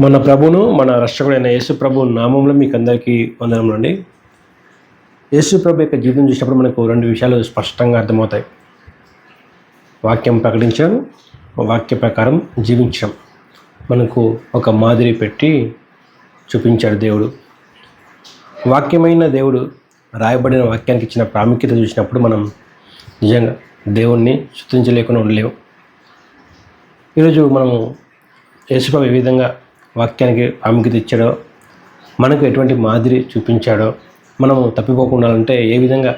మన ప్రభును మన రక్షకుడైన యేసు ప్రభు నామంలో మీకు అందరికీ వందనములండి యేసు ప్రభు యొక్క జీవితం చూసినప్పుడు మనకు రెండు విషయాలు స్పష్టంగా అర్థమవుతాయి. వాక్యం ప్రకటించడం వాక్య ప్రకారం జీవించడం మనకు ఒక మాదిరి పెట్టి చూపించాడు దేవుడు. వాక్యమైన దేవుడు రాయబడిన వాక్యానికి ఇచ్చిన ప్రాముఖ్యత చూసినప్పుడు మనం నిజంగా దేవుణ్ణి శుద్ధించలేకుండా ఉండలేము. ఈరోజు మనము యేసుప్రభు ఏ విధంగా వాక్యానికి ప్రాముఖ్యత ఇచ్చాడో మనకు ఎటువంటి మాదిరి చూపించాడో మనము తప్పిపోకుండా అంటే ఏ విధంగా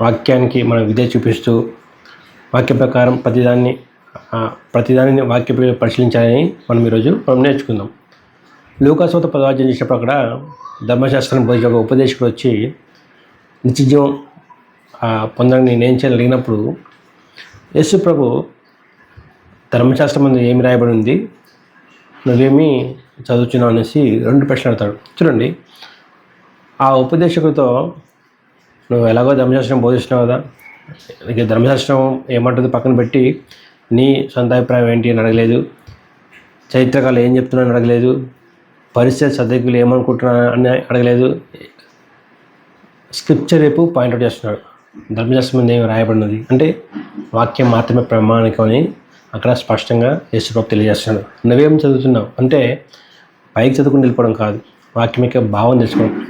వాక్యానికి మనం విధే చూపిస్తూ వాక్య ప్రకారం ప్రతిదాన్ని ప్రతిదానిని వాక్య పరిశీలించాలని మనం ఈరోజు మనం నేర్చుకుందాం. లోకాసోత పదార్థం చేసినప్పుడు అక్కడ ధర్మశాస్త్రం బోధించిన ఒక ఉపదేశకుడు వచ్చి నిత్యజీవం పొందడానికి నేను ఏం చేయాలని అడిగినప్పుడు యేసు ప్రభు ధర్మశాస్త్రం ఏమి రాయబడి ఉంది? నువ్వేమి చదువుతున్నావు అనేసి రెండు ప్రశ్నలు అడతాడు చూడండి ఆ ఉపదేశకుడితో నువ్వు ఎలాగో ధర్మశాస్త్రం బోధిస్తున్నావు కదా ఇక ధర్మశాస్త్రం ఏమంటుంది పక్కన పెట్టి నీ సొంత అభిప్రాయం ఏంటి అని అడగలేదు చరిత్రకాలు ఏం చెప్తున్నాను అడగలేదు పరిస్థితి సదకులు ఏమనుకుంటున్నా అని అడగలేదు స్క్రిప్చర్ రేపు పాయింట్అవుట్ చేస్తున్నాడు. ధర్మశాస్త్రం మీద ఏమి రాయబడినది? అంటే వాక్యం మాత్రమే ప్రమాణికం అని అక్కడ స్పష్టంగా యేసుప్రభు తెలియజేస్తున్నాడు. నువ్వేం చదువుతున్నావు? అంటే పైకి చదువుకుని వెళ్ళిపోవడం కాదు. వాక్యం యొక్క భావం తెలుసుకోవడం.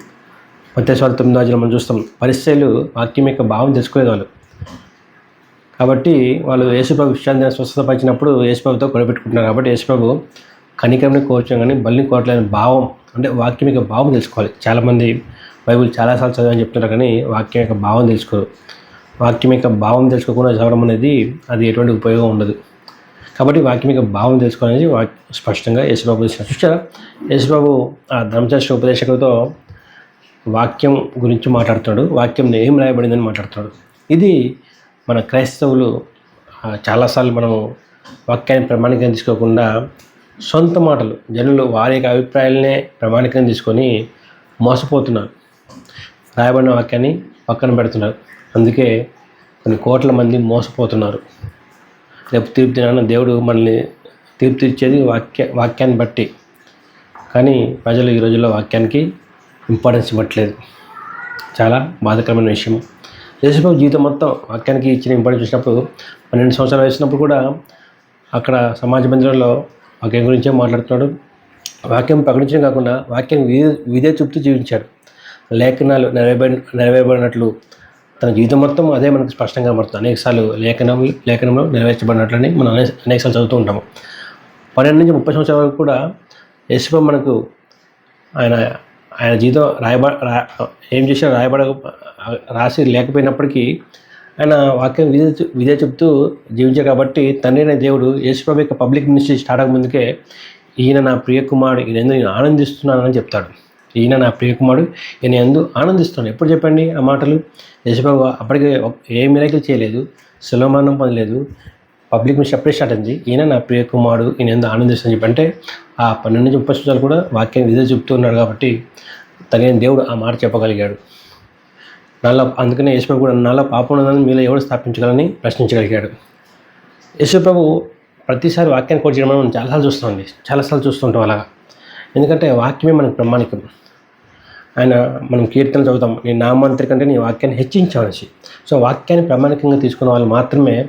మత్స్వార తొమ్మిదో అధ్యాయంలో మనం చూస్తాం పరిస్థితులు వాక్యం యొక్క భావం తెలుసుకోలేదు. వాళ్ళు కాబట్టి వాళ్ళు యేసుప్రభు విషయాన్ని స్వస్థతపరిచినప్పుడు యేసుప్రభుతో గొడవపెట్టుకుంటున్నారు కాబట్టి యేసుప్రభు కనికరమని కోరుచాం కానీ బల్లిని కోరలేని భావం అంటే వాక్యం యొక్క భావం తెలుసుకోవాలి. చాలామంది బైబిల్ చాలాసార్లు చదవని చెప్తున్నారు కానీ వాక్యం యొక్క భావం తెలుసుకోరు. వాక్యం యొక్క భావం తెలుసుకోకుండా చదవడం అనేది అది ఎటువంటి ఉపయోగం ఉండదు. కాబట్టి వాక్యం యొక్క భావం తెలుసుకోవాలని వాక్ స్పష్టంగా యేసుబాబు చేసిన చూసారా యేసుబాబు ఆ ధర్మశాస్త్ర ఉపదేశకులతో వాక్యం గురించి మాట్లాడుతున్నాడు. వాక్యం ఏం రాయబడిందని మాట్లాడుతున్నాడు. ఇది మన క్రైస్తవులు చాలాసార్లు మనము వాక్యాన్ని ప్రమాణికం తీసుకోకుండా సొంత మాటలు జనులు వారి యొక్క అభిప్రాయాలనే ప్రమాణికం తీసుకొని మోసపోతున్నారు. రాయబడిన వాక్యాన్ని పక్కన పెడుతున్నారు. అందుకే కొన్ని కోట్ల మంది మోసపోతున్నారు. రేపు తీర్పు దినాన దేవుడు మనల్ని తీర్పు తీర్చేది వాక్య వాక్యాన్ని బట్టి. కానీ ప్రజలు ఈ రోజుల్లో వాక్యానికి ఇంపార్టెన్స్ ఇవ్వట్లేదు. చాలా బాధకరమైన విషయం యేసుప్రభు జీవితం మొత్తం వాక్యానికి ఇచ్చిన ఇంపార్టెన్స్ చూసినప్పుడు పన్నెండు సంవత్సరాలు వేసినప్పుడు కూడా అక్కడ సమాజ మందిరంలో వాక్యం గురించే మాట్లాడుతున్నాడు. వాక్యం ప్రకటించడం కాకుండా వాక్యం విధే చూపుతూ జీవించాడు. లేఖనాలు నెరవేర్ నెరవేర్బడినట్లు తన జీవితం మొత్తం అదే మనకు స్పష్టంగా కనబడుతుంది. అనేకసార్లు లేఖనం లేఖనంలో నెరవేర్చబడినట్లని మనం అనేక అనేకసార్లు చదువుతూ ఉంటాము. పన్నెండు నుంచి ముప్పై సంవత్సరాల వరకు కూడా యశ్వ మనకు ఆయన ఆయన జీవితం రాయబ రా ఏం చేసినా రాయబడ రాసి లేకపోయినప్పటికీ ఆయన వాక్యం విధే విధే చెప్తూ జీవించారు కాబట్టి తండ్రి అనే దేవుడు యేసుప్రభు యొక్క పబ్లిక్ మినిస్ట్రీ స్టార్ట్ అవ్వక ముందుకే ఈయన నా ప్రియ కుమారుడు ఈయన నేను ఆనందిస్తున్నానని చెప్తాడు. ఈయన నా ప్రియకుమారుడు. ఈయన ఎందు ఆనందిస్తున్నాను. ఎప్పుడు చెప్పండి ఆ మాటలు? యేసుప్రభు అప్పటికే ఏ మిరాకిల్ చేయలేదు సులభమానం పొందలేదు. పబ్లిక్ నుంచి అప్పుడే స్టార్ట్ అయింది ఈయన నా ప్రియ కుమారుడు ఈయన ఎందు ఆనందిస్తాను చెప్పంటే ఆ పన్నెండు నుంచి ముప్పై సంవత్సరాలు కూడా వాక్యం ఇదే చెప్తున్నాడు కాబట్టి తగిన దేవుడు ఆ మాట చెప్పగలిగాడు. నాలో అందుకనే యశ్వ కూడా నాలో పాపం ఉన్నదని మీలో ఎవరు స్థాపించగలని ప్రశ్నించగలిగాడు. యేసుప్రభు ప్రతిసారి వాక్యాన్ని కోట్ చేయడం మనం చాలాసార్లు చూస్తామండి. చాలాసార్లు చూస్తుంటాం అలాగా. ఎందుకంటే వాక్యమే మనకు ప్రమాణికం. ఆయన మనం కీర్తన చదువుతాం నీ నామాంతరి కంటే నీ వాక్యాన్ని హెచ్చించవలసి సో వాక్యాన్ని ప్రామాణికంగా తీసుకున్న వాళ్ళు మాత్రమే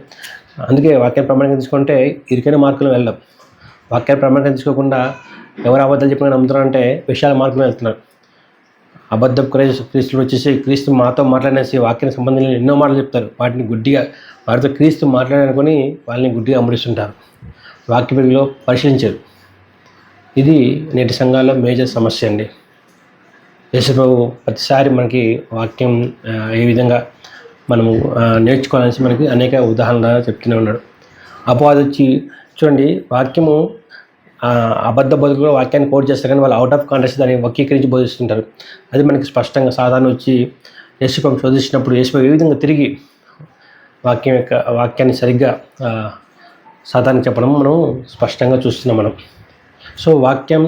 అందుకే వాక్యాన్ని ప్రామాణికంగా తీసుకుంటే ఇరికైన మార్కులు వెళ్ళాం వాక్యాన్ని ప్రామాణికంగా తీసుకోకుండా ఎవరు అబద్ధాలు చెప్పిన నమ్ముతున్నారంటే విశాల మార్కులు వెళ్తున్నారు. అబద్ధం క్రైస్తు క్రీస్తులు వచ్చేసి క్రీస్తు మాతో మాట్లాడేసి వాక్యానికి సంబంధించిన ఎన్నో మాటలు చెప్తారు. వాటిని గుడ్డిగా వారితో క్రీస్తు మాట్లాడనుకొని వాళ్ళని గుడ్డిగా అమ్ముడిస్తుంటారు. వాక్య పరిశీలించారు. ఇది నేటి సంఘాల్లో మేజర్ సమస్య అండి. యేసుప్రభు ప్రతిసారి మనకి వాక్యం ఏ విధంగా మనము నేర్చుకోవాలని మనకి అనేక ఉదాహరణలు చెప్తూనే ఉన్నాడు. అపవాది వచ్చి చూడండి వాక్యము అబద్ధ బతుకులో వాక్యాన్ని కోట్ చేస్తారు కానీ వాళ్ళు అవుట్ ఆఫ్ కాంటెక్స్ దాన్ని వక్రీకరించి బోధిస్తుంటారు. అది మనకి స్పష్టంగా సాధారణ వచ్చి యేసుప్రభు శోధించినప్పుడు యేసుప్రభు ఏ విధంగా తిరిగి వాక్యం యొక్క వాక్యాన్ని సరిగ్గా సాధారణ చెప్పడం మనం స్పష్టంగా చూస్తున్నాం మనం. సో వాక్యం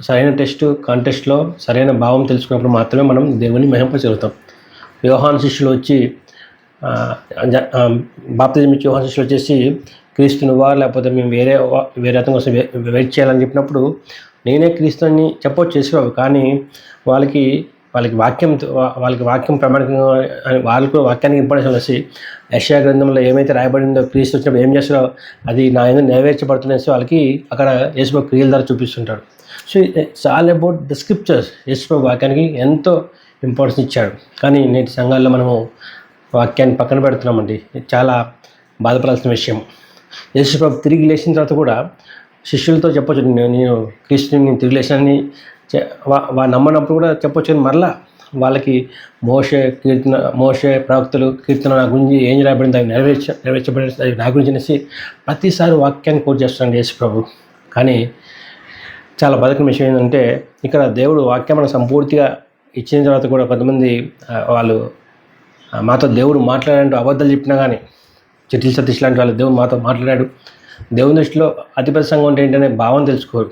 సరైన టెస్ట్ కాంటెస్ట్లో సరైన భావం తెలుసుకున్నప్పుడు మాత్రమే మనం దేవుని మహింపచలుగుతాం యోహాన్ శిష్యులు వచ్చి బాప్తిజం ఇచ్చి యోహాన్ శిష్యులు వచ్చేసి క్రీస్తు నువ్వా? లేకపోతే మేము వేరే వేరే అతని కోసం వెయిట్ చేయాలని చెప్పినప్పుడు నేనే క్రీస్తుని చెప్పవచ్చు చేసేవాడు కానీ వాళ్ళకి వాళ్ళకి వాక్యం వాళ్ళకి వాక్యం ప్రామాణికంగా అని వాళ్ళకు వాక్యానికి ఇంపార్టెన్స్ వచ్చి యశా గ్రంథంలో ఏమైతే రాయబడిందో క్రీస్తు వచ్చినప్పుడు ఏం చేస్తారో అది నా ఎందుకు నెరవేర్చబడుతుందనేసి వాళ్ళకి అక్కడ యేసుప్రభు క్రియల ద్వారా చూపిస్తుంటారు so it's all about the scriptures యశ్వ వాక్యానికి ఎంతో ఇంపార్టెన్స్ ఇచ్చాడు. కానీ నేటి సంఘాల్లో మనము వాక్యాన్ని పక్కన పెడుతున్నామండి. చాలా బాధపడాల్సిన విషయం. యేసుప్రభు తిరిగి లేచిన తర్వాత కూడా శిష్యులతో చెప్పొచ్చు. నేను నేను క్రీస్తుని నేను తిరిగి లేచానని వా- నమ్మనప్పుడు కూడా చెప్పొచ్చు. అని మరలా వాళ్ళకి మోషే కీర్తన మోషే ప్రవక్తలు కీర్తన నా గురించి ఏం రాబడింది అవి నెరవేర్చ నెరవేర్చబడింది నా గురించి అనేసి ప్రతిసారి వాక్యాన్ని కోట్ చేస్తున్నాడు యేసు ప్రభు. కానీ చాలా బతకని విషయం ఏంటంటే ఇక్కడ దేవుడు వాక్యం మనకు సంపూర్తిగా ఇచ్చిన తర్వాత కూడా కొంతమంది వాళ్ళు మాతో దేవుడు మాట్లాడంటూ అబద్ధాలు చెప్పినా కానీ చిట్టి సతీష్ లాంటి వాళ్ళు దేవుడు మాతో మాట్లాడాడు. దేవుని దృష్టిలో అతిపెద్ద సంఘం అంటే ఏంటనే భావం తెలుసుకోరు.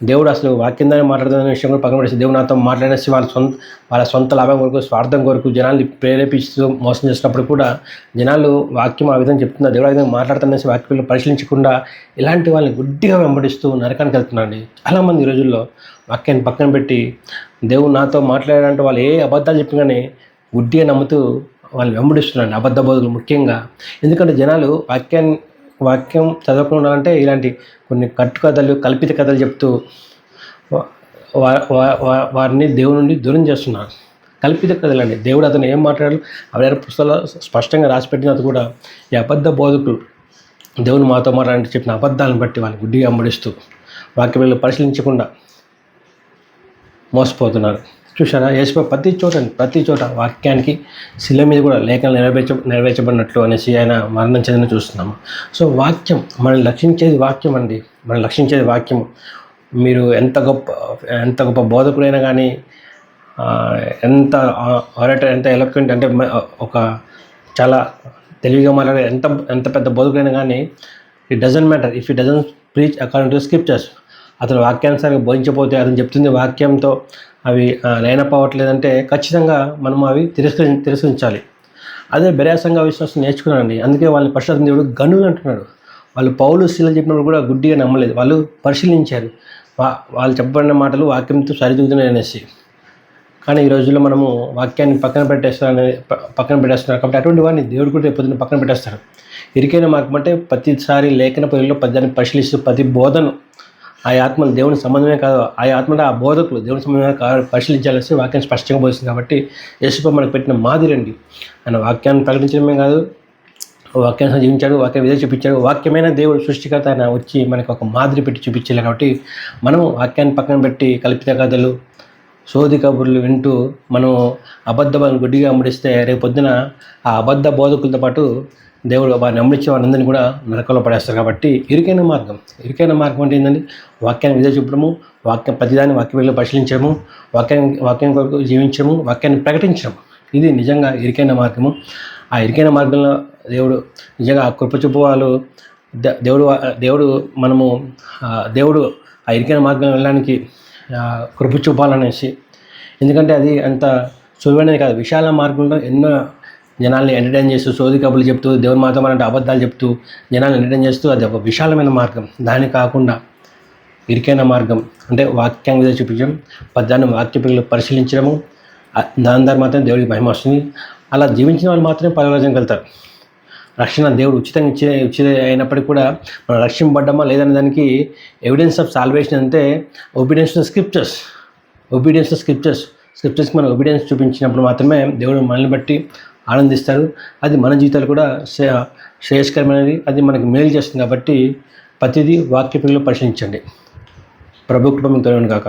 దేవుడు అసలు వాక్యం ద్వారా మాట్లాడుతున్న విషయం కూడా పక్కన పడేసి దేవుడు నాతో మాట్లాడేసి వాళ్ళ సొంత వాళ్ళ సొంత లాభం కొరకు స్వార్థం కొరకు జనాల్ని ప్రేరేపిస్తూ మోసం చేసినప్పుడు కూడా జనాలు వాక్యం ఆ విధంగా చెప్తున్నారు. దేవుడు ఆ విధంగా మాట్లాడుతున్నసి వాక్యం పరిశీలించకుండా ఇలాంటి వాళ్ళని గుడ్డిగా వెంబడిస్తూ నరకానికి వెళ్తున్నాండి చాలామంది ఈ రోజుల్లో వాక్యాన్ని పక్కన పెట్టి దేవుడు నాతో మాట్లాడాలంటే వాళ్ళు ఏ అబద్ధాలు చెప్పినానే గుడ్డిగా నమ్ముతూ వాళ్ళు వెంబడిస్తున్నారండి. అబద్ధ బోధులు ముఖ్యంగా. ఎందుకంటే జనాలు వాక్యాన్ని వాక్యం చదవకుండా అంటే ఇలాంటి కొన్ని కట్టుకథలు కల్పిత కథలు చెప్తూ వారిని దేవుని నుండి దూరం చేస్తున్నారు కల్పిత కథలండి. దేవుడు అతను ఏం మాట్లాడాలి అవి పుస్తకాలు స్పష్టంగా రాసిపెట్టినది కూడా ఈ అబద్ధ బోధకులు దేవుని మాతో మారాలంటే చెప్పిన అబద్ధాలను బట్టి వాళ్ళని గుడ్డిగా అమ్మడిస్తూ వాక్యం పరిశీలించకుండా మోసపోతున్నారు. చూసారా యేసుపై ప్రతి చోట ప్రతి చోట వాక్యానికి శిల మీద కూడా లేఖలు నెరవేర్చ నెరవేర్చబడినట్లు అనేసి ఆయన మరణం చెందిన చూస్తున్నాము. సో వాక్యం మనల్ని లక్షించేది వాక్యం అండి. మనం లక్షించేది వాక్యం మీరు ఎంత గొప్ప ఎంత గొప్ప బోధకుడైనా కానీ ఎంత ఆరేటర్ ఎంత ఎలక్వెంట్ అంటే ఒక చాలా తెలివిగా మాట్లాడే ఎంత ఎంత పెద్ద బోధకుడైనా కానీ it doesn't matter if it doesn't preach according to scriptures అతను వాక్యానుసారంగా బోధించకపోతే అతను చెప్తుంది వాక్యంతో అవి లైనప్ అవ్వట్లేదంటే ఖచ్చితంగా మనం అవి తిరస్కరి తిరస్కరించాలి. అదే బెరాసంగా విశ్వాసం నేర్చుకున్నానండి అందుకే వాళ్ళని పశ్చాత్తం దేవుడు గనులు అంటున్నాడు. వాళ్ళు పౌలు శీలం చెప్పినప్పుడు కూడా గుడ్డిగా నమ్మలేదు. వాళ్ళు పరిశీలించారు. వా వాళ్ళు చెప్పబడిన మాటలు వాక్యంతో సరిదూగుతున్నాయి అనేసి కానీ ఈ రోజుల్లో మనము వాక్యాన్ని పక్కన పెట్టేస్తున్నారని పక్కన పెట్టేస్తున్నారు. కాబట్టి అటువంటి వాడిని దేవుడు కూడా రేపు పొద్దున్న పక్కన పెట్టేస్తారు. ఇరికైన మార్గం అంటే ప్రతిసారి లేఖన పనుల్లో పద్యాన్ని పరిశీలిస్తూ ప్రతి బోధను ఆ ఆత్మలు దేవుని సంబంధమే కాదు ఆ ఆత్మలు ఆ బోధకులు దేవుని సంబంధమే కాదు పరిశీలించాల్సి వాక్యం స్పష్టంగా పోతుంది కాబట్టి యేసుపై మనకు పెట్టిన మాదిరి అండి ఆయన వాక్యాన్ని ప్రకటించడమే కాదు వాక్యాన్ని జీవించాడు వాక్యం విధంగా చూపించాడు వాక్యమైన దేవుడు సృష్టికర్త ఆయన వచ్చి మనకు ఒక మాదిరి పెట్టి చూపించాలి కాబట్టి మనం వాక్యాన్ని పక్కన పెట్టి కల్పిత కథలు సోది కబుర్లు వింటూ మనం అబద్ధ గుడ్డిగా ముడిస్తే రేపు పొద్దున ఆ అబద్ధ బోధకులతో పాటు దేవుడు వారిని అమ్మడించే వారందరినీ కూడా నరకంలో పడేస్తారు కాబట్టి ఇరుకైన మార్గం. ఇరుకైన మార్గం అంటే ఏంటంటే వాక్యాన్ని విధ చూపడము వాక్యం ప్రతిదాన్ని వాక్యం పరిశీలించడము వాక్యం వాక్యం కొరకు జీవించడము వాక్యాన్ని ప్రకటించడం ఇది నిజంగా ఇరుకైన మార్గము. ఆ ఇరుకైన మార్గంలో దేవుడు నిజంగా ఆ కృప చూపు వాళ్ళు దేవుడు దేవుడు మనము దేవుడు ఆ ఇరుకైన మార్గంలో వెళ్ళడానికి కృప చూపాలనేసి. ఎందుకంటే అది అంత సులువైనది కాదు. విశాల మార్గంలో ఎన్నో జనాల్ని ఎంటర్టైన్ చేస్తూ సోది కబులు చెప్తూ దేవుని మాతో అంటే అబద్ధాలు చెప్తూ జనాల్ని ఎంటర్టైన్ చేస్తూ అది ఒక విశాలమైన మార్గం. దాని కాకుండా ఇరికైన మార్గం. అంటే వాక్యం చూపించడం పద్యాన్ని వాక్య పిల్లలు పరిశీలించడము దాని ద్వారా మాత్రం దేవుడికి మహిమ వస్తుంది. అలా జీవించిన వాళ్ళు మాత్రమే పరలోకంకి వెళ్తారు. రక్షణ దేవుడు ఉచితంగా ఇచ్చే ఉచిత అయినప్పటికీ కూడా మనం రక్షింపడ్డామా లేదనే దానికి ఎవిడెన్స్ ఆఫ్ సాల్వేషన్ అంటే obedience to scriptures obedience to scriptures స్క్రిప్చర్స్కి మనం ఒబీడియన్స్ చూపించినప్పుడు మాత్రమే దేవుడు మనల్ని బట్టి ఆనందిస్తారు. అది మన జీవితాలు కూడా శ్రే శ్రేయస్కరమైనది అది మనకు మేలు చేస్తుంది కాబట్టి ప్రతిదీ వాక్య పరిశీలించండి. ప్రభు కుటుంబం మీకు తొలగను కాక